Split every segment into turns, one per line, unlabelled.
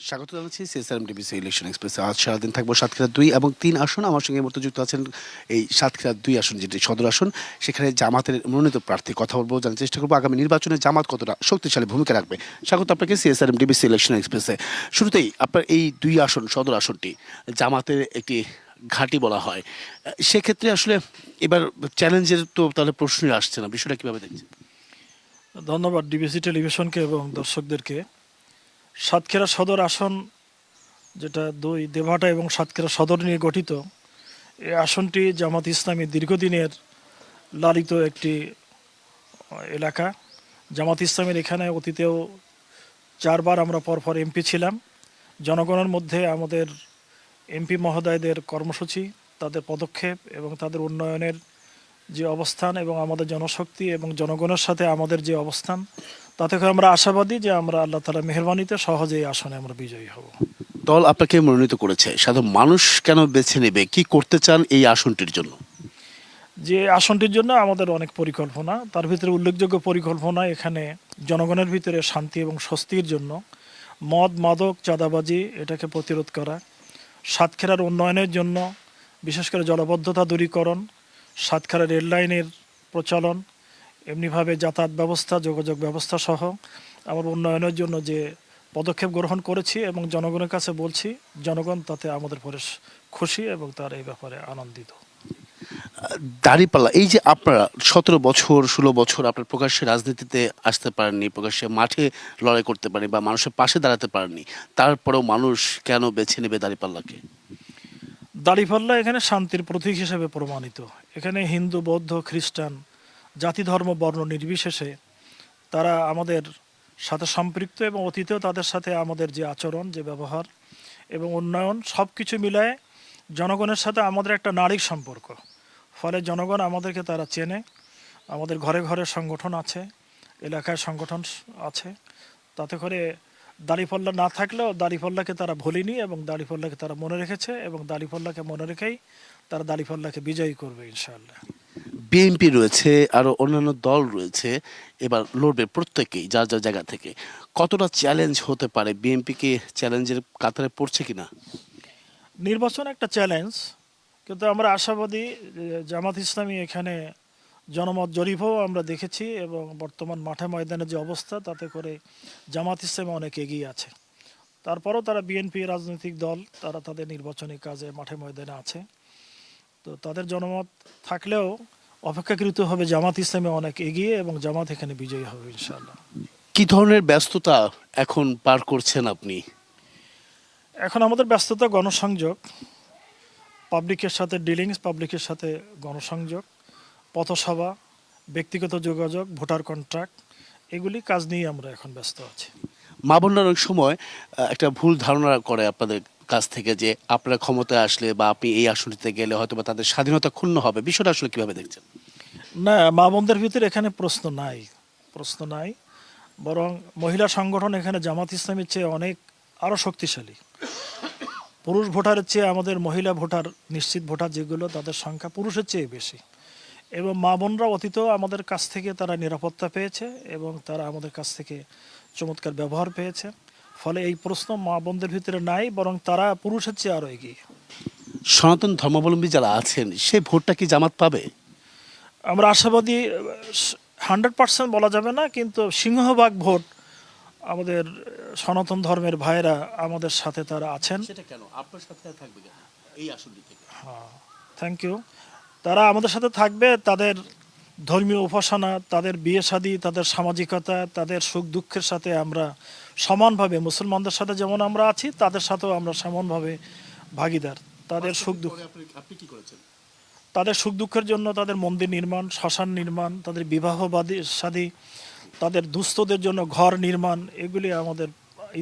স্বাগত জানাচ্ছি CSRM DBC election এক্সপ্রেসে। আজ সারাদিন থাকব সাতক্ষীরা দুই এবং তিন আসন। আমার সঙ্গে মুহূর্তে যুক্ত আছেন এই সাতক্ষীরা দুই আসন, যেটি সদর আসন, সেখানে জামাতের মনোনীত প্রার্থী। কথা বলব, জানার চেষ্টা করব। আগামী নির্বাচনে জামাত কতটা শক্তিশালী ভূমিকা রাখবে? স্বাগত আপনাকে সিএসআরএম ডিবিসি ইলেকশন এক্সপ্রেসে। শুরুতেই আপনার এই দুই আসন, সদর আসনটি জামাতের একটি ঘাঁটি বলা হয়। সেক্ষেত্রে আসলে এবার চ্যালেঞ্জের তো তাহলে প্রশ্নই আসছে না। বিষয়টা কীভাবে দেখছেন?
ধন্যবাদ ডিবিসি টেলিভিশনকে এবং দর্শকদেরকে। সাতক্ষীরা সদর আসন, যেটা দুই দেভাটা এবং সাতক্ষীরা সদর নিয়ে গঠিত এই আসনটি জামাত ইসলামী দীর্ঘদিনের লালিত একটি এলাকা। জামাত ইসলামের এখানে অতীতেও চারবার আমরা পরপর এমপি ছিলাম। জনগণের মধ্যে আমাদের এমপি মহোদয়দের কর্মসূচি, তাদের পদক্ষেপ এবং তাদের উন্নয়নের যে অবস্থান এবং আমাদের জনশক্তি এবং জনগণের সাথে আমাদের যে অবস্থান তাতে করে আমরা আশাবাদী যে আমরা আল্লাহ তালা মেহরবানিতে সহজেই আসনে আমরা বিজয়ী হব।
দল আপনাকে মনোনীত করেছে সাধারণ মানুষ কেন বেছে নেবে কি করতে চান এই আসনটির জন্য?
যে আসনটির জন্য আমাদের অনেক পরিকল্পনা তার ভিতরে উল্লেখযোগ্য পরিকল্পনা এখানে জনগণের ভিতরে শান্তি এবং স্বস্তির জন্য। মদ মাদক চাঁদাবাজি এটাকে প্রতিরোধ করা। সাতক্ষীরার উন্নয়নের জন্য বিশেষ করে জলবদ্ধতা দূরীকরণ সাতক্ষীরা রেললাইনের প্রচলন, এমনিভাবে যাতায়াত ব্যবস্থা, যোগাযোগ ব্যবস্থা সহ আমার উন্নয়নের জন্য যে পদক্ষেপ গ্রহণ করেছি এবং জনগণের কাছে বলছি, জনগণ তাতে আমাদের পরে খুশি এবং তার এই ব্যাপারে আনন্দিত।
দাঁড়িপাল্লা, এই যে আপনারা সতেরো বছর, ষোলো বছর আপনার প্রকাশ্যে রাজনীতিতে আসতে পারেননি, প্রকাশ্যে মাঠে লড়াই করতে পারেনি বা মানুষের পাশে দাঁড়াতে পারেননি, তারপরেও মানুষ কেন বেছে নেবে দাঁড়িপাল্লাকে?
দাড়িপাল্লা এখানে শান্তির প্রতীক হিসেবে প্রমাণিত। এখানে হিন্দু, বৌদ্ধ, খ্রিস্টান, জাতি, ধর্ম, বর্ণ নির্বিশেষে তারা আমাদের সাথে সম্পৃক্ত এবং অতীতেও তাদের সাথে আমাদের যে আচরণ, যে ব্যবহার এবং উন্নয়ন সব কিছু মিলায় জনগণের সাথে আমাদের একটা নারীর সম্পর্ক। ফলে জনগণ আমাদেরকে তারা চেনে। আমাদের ঘরে ঘরে সংগঠন আছে, এলাকায় সংগঠন আছে। তাতে করে দাড়িপাল্লা না থাকলেও দাড়িপাল্লাকে তারা ভুলিনি এবং দাড়িপাল্লাকে তারা মনে রেখেছে এবং দাড়িপাল্লাকে মনে রেখেই তারা দাড়িপাল্লাকে বিজয়ী করবে ইনশাআল্লাহ।
বিএনপি রয়েছে আরও অন্যান্য দল রয়েছে এবার লড়বে প্রত্যেকেই যার যার জায়গা থেকে। কতটা চ্যালেঞ্জ হতে পারে বিএনপি কি? চ্যালেঞ্জের কাতারে পড়ছে কিনা?
নির্বাচন একটা চ্যালেঞ্জ কিন্তু আমরা আশাবাদী জামাত ইসলামী এখানে জনমত জরিপও আমরা দেখেছি এবং বর্তমান মাঠে ময়দানের যে অবস্থা তাতে করে জামাত ইসলামী অনেক এগিয়ে আছে। তারপরও তারা বিএনপি রাজনৈতিক দল তারা তাদের নির্বাচনী কাজে মাঠে ময়দানে আছে। তো তাদের জনমত থাকলেও অপেক্ষাকৃত হবে জামাত ইসলামী অনেক এগিয়ে এবং জামাত এখানে বিজয়ী হবে ইনশাল্লাহ
কি ধরনের ব্যস্ততা এখন পার করছেন আপনি?
এখন আমাদের ব্যস্ততা গণসংযোগ। পাবলিকের সাথে ডিলিংস পাবলিকের সাথে গণসংযোগ। পথসভা ব্যক্তিগত যোগাযোগ ভোটার কন্ট্রাক্ট এগুলি কাজ নিয়ে আমরা এখন ব্যস্ত আছি।
মা বোনরা অনেক সময় একটা ভুল ধারণা করে আপনাদের কাছ থেকে যে আপনারা ক্ষমতায় আসলে বা আপনি এই আসনটিতে গেলে হয়তো বা তাদের স্বাধীনতা ক্ষুণ্ণ হবে। বিষয়টা আসলে কীভাবে দেখছেন?
না মা বোনদের ভিতরে এখানে প্রশ্ন নাই। প্রশ্ন নাই। বরং মহিলা সংগঠন এখানে জামাত ইসলামের চেয়ে অনেক আরও শক্তিশালী। পুরুষ ভোটারের চেয়ে আমাদের মহিলা ভোটার নিশ্চিত ভোটার যেগুলো তাদের সংখ্যা পুরুষের চেয়ে বেশি। এবং মা বোনরা অতীতেও আমাদের কাছ থেকে তারা নিরাপত্তা পেয়েছে এবং তারা আমাদের কাছ থেকে চমৎকার ব্যবহার পেয়েছে। ফলে এই প্রশ্ন মা বোনদের ভিতরে নাই বরং তারা পুরুষের চেয়ে আরও এগিয়ে।
সনাতন ধর্মাবলম্বী যারা আছেন সেই ভোটটা কি জামাত পাবে?
আমরা আশাবাদী হান্ড্রেড পার্সেন্ট বলা যাবে না কিন্তু সিংহভাগ ভোট আমাদের সনাতন ধর্মের ভাইয়েরা আমাদের সাথে তারা আছেন।
সেটা কেন? আপনার সাথে থাকবে এই আসনটি থেকে।
থ্যাংক ইউ তারা আমাদের সাথে থাকবে তাদের ধর্মীয় উপাসনা তাদের বিয়ে শাদী তাদের সামাজিকতা তাদের সুখ দুঃখের সাথে আমরা সমানভাবে মুসলমানদের সাথে যেমন আমরা আছি তাদের সাথেও আমরা সমানভাবে ভাগিদার। তাদের সুখ দুঃখ
আপনি কি করেছেন?
তাদের সুখ দুঃখের জন্য তাদের মন্দির নির্মাণ শ্মশান নির্মাণ তাদের বিবাহবাদী সাদী তাদের দুস্থদের জন্য ঘর নির্মাণ এগুলি আমাদের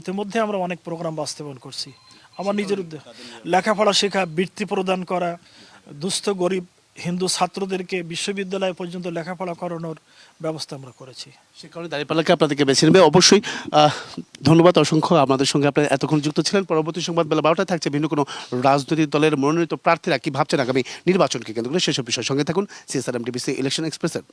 ইতিমধ্যে আমরা অনেক প্রোগ্রাম বাস্তবায়ন করছি। আমার নিজের উদ্যোগ লেখাপড়া শেখা বৃত্তি প্রদান করা দুস্থ গরিব হিন্দু ছাত্রদেরকে বিশ্ববিদ্যালয় পর্যন্ত লেখাপড়া করানোর ব্যবস্থা আমরা করেছি।
সে কারণে দাঁড়িপাল্লাকে আপনাদেরকে বেছে নেবে। অবশ্যই ধন্যবাদ অসংখ্য আমাদের সঙ্গে আপনারা এতক্ষণ যুক্ত ছিলেন। পরবর্তী সংবাদ বেলা বারোটায় থাকছে ভিন্ন কোনো রাজনৈতিক দলের মনোনীত প্রার্থীরা কি ভাবছেন আগামী নির্বাচনকে কেন্দ্র করে? সেসব বিষয়ের সঙ্গে থাকুন। সিএসআরএম টিভিসি ইলেকশন এক্সপ্রেসের।